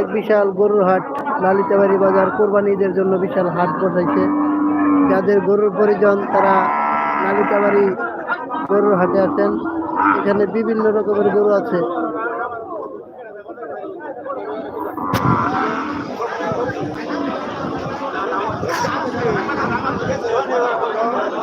এক বিশাল গরুর হাট, লালিতাবাড়ি বাজার কোরবানিদের জন্য বিশাল হাট বসাইছে। যাদের গরুর পরিজন, তারা লালিতাবাড়ি গরুর হাটে আছেন এখানে বিভিন্ন রকমের গরু আছে।